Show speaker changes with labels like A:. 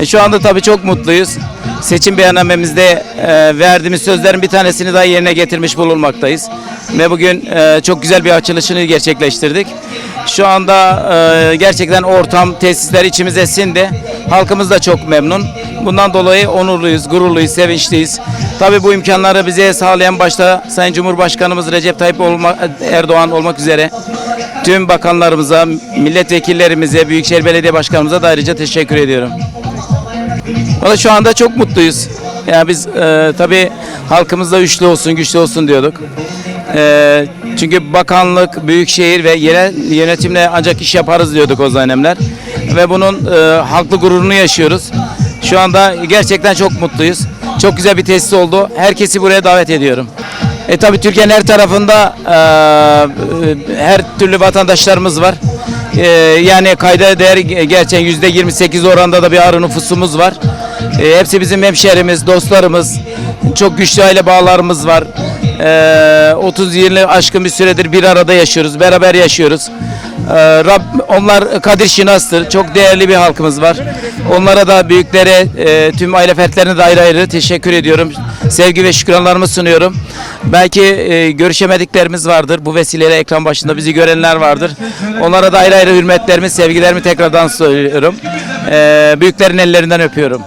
A: E, Şu anda tabii çok mutluyuz. Seçim beyannamemizde e, verdiğimiz sözlerin bir tanesini daha yerine getirmiş bulunmaktayız. Ve bugün e, çok güzel bir açılışını gerçekleştirdik. Şu anda e, gerçekten ortam, tesisler içimize sindi. Halkımız da çok memnun. Bundan dolayı onurluyuz, gururluyuz, sevinçliyiz. Tabii bu imkanları bize sağlayan başta Sayın Cumhurbaşkanımız Recep Tayyip Erdoğan olmak üzere tüm bakanlarımıza, milletvekillerimize, Büyükşehir Belediye Başkanımıza da ayrıca teşekkür ediyorum. Valla şu anda çok mutluyuz. Yani biz e, tabii halkımızda üçlü olsun, güçlü olsun diyorduk. E, çünkü bakanlık, büyükşehir ve yerel yönetimle ancak iş yaparız diyorduk o dönemler. Ve bunun e, haklı gururunu yaşıyoruz. Şu anda gerçekten çok mutluyuz. Çok güzel bir tesis oldu. Herkesi buraya davet ediyorum. E tabii Türkiye'nin her tarafında e, e, her türlü vatandaşlarımız var. E, yani kayda değer gerçekten yüzde 28 oranda da bir arı nüfusumuz var. E, hepsi bizim hemşerimiz, dostlarımız. Çok güçlü aile bağlarımız var. E, 30 yılı aşkın bir süredir bir arada yaşıyoruz, beraber yaşıyoruz. E, Rab, onlar Kadir Şinas'tır. Çok değerli bir halkımız var. Onlara da büyüklere, e, tüm aile fertlerine de ayrı ayrı teşekkür ediyorum. Sevgi ve şükranlarımı sunuyorum. Belki e, görüşemediklerimiz vardır. Bu vesileyle ekran başında bizi görenler vardır. Onlara da ayrı ayrı hürmetlerimi, sevgilerimi tekrardan söylüyorum. E, büyüklerin ellerinden öpüyorum.